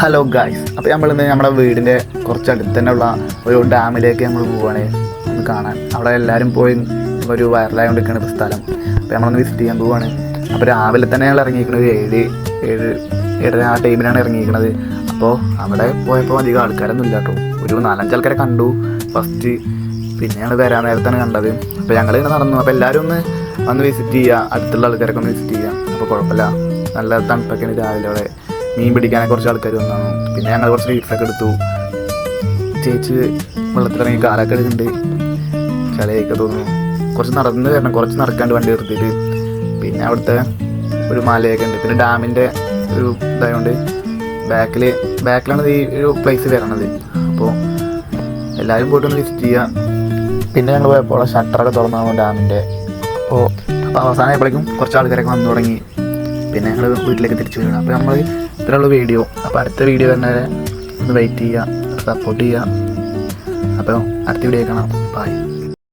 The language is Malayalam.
ഹലോ ഗായ്സ് അപ്പോൾ നമ്മൾ ഇന്ന് നമ്മുടെ വീടിന്റെ കുറച്ച് അടുത്ത് തന്നെയുള്ള ഒരു ഡാമിലേക്ക് നമ്മൾ പോവുകയാണ് ഒന്ന് കാണാൻ. അവിടെ എല്ലാവരും പോയി ഒരു വൈറലായോണ്ടിരിക്കുന്ന ഒരു സ്ഥലം. അപ്പോൾ നമ്മളൊന്ന് വിസിറ്റ് ചെയ്യാൻ പോവുകയാണ് അപ്പോൾ രാവിലെ തന്നെ ഞങ്ങൾ ഇറങ്ങിയിരിക്കുന്നത് ഏഴ് ഏഴ് ഏഴര ആ ടൈമിലാണ് ഇറങ്ങിയിരിക്കുന്നത്. അപ്പോൾ അവിടെ പോയപ്പോൾ അധികം ആൾക്കാരൊന്നും ഇല്ല കേട്ടോ. ഒരു നാലഞ്ച് ആൾക്കാരെ കണ്ടു. ഫസ്റ്റ് പിന്നെ ഞങ്ങൾ വരാൻ നേരത്താണ് കണ്ടത്. അപ്പോൾ ഞങ്ങൾ ഇങ്ങനെ നടന്നു. അപ്പോൾ എല്ലാവരും ഒന്ന് വന്ന് വിസിറ്റ് ചെയ്യുക അടുത്തുള്ള ആൾക്കാരൊക്കെ ഒന്ന് വിസിറ്റ് ചെയ്യുക അപ്പോൾ കുഴപ്പമില്ല. നല്ല തണുപ്പൊക്കെയാണ് രാവിലെ അവിടെ. മീൻ പിടിക്കാനൊക്കെ കുറച്ച് ആൾക്കാർ വന്നാണ്. പിന്നെ ഞങ്ങൾ കുറച്ച് റീൽസൊക്കെ എടുത്തു. ചേച്ചി വെള്ളത്തിലിറങ്ങി കാലൊക്കെ എടുക്കുന്നുണ്ട്. ചളിയൊക്കെ തോന്നുന്നു. കുറച്ച് നടന്ന് വരണം. കുറച്ച് നടക്കാണ്ട് വണ്ടി നിർത്തിയിട്ട്. പിന്നെ അവിടുത്തെ ഒരു മലയൊക്കെ ഉണ്ട്. പിന്നെ ഡാമിന്റെ ഒരു ഇതായതുകൊണ്ട് ബാക്കിൽ ബാക്കിലാണ് ഈ ഒരു പ്ലേസ് വരണത്. അപ്പോൾ എല്ലാവരും പോയിട്ടൊന്ന് വിസിറ്റ് ചെയ്യുക പിന്നെ ഞങ്ങൾ പോയപ്പോൾ ഷട്ടറൊക്കെ തുറന്നാണ് ഡാമിന്റെ അപ്പോൾ അപ്പോൾ അവസാനമായപ്പോഴേക്കും കുറച്ച് ആൾക്കാരൊക്കെ വന്നു തുടങ്ങി. പിന്നെ ഞങ്ങൾ വീട്ടിലേക്ക് തിരിച്ചു വരണം അപ്പോൾ നമ്മൾ ഇത്രയുള്ള വീഡിയോ അപ്പോൾ അടുത്ത വീഡിയോ തന്നെ ഒന്ന് വെയിറ്റ് ചെയ്യുക സപ്പോർട്ട് ചെയ്യുക. അപ്പോൾ അടുത്ത വീഡിയോ കാണാം. ബൈ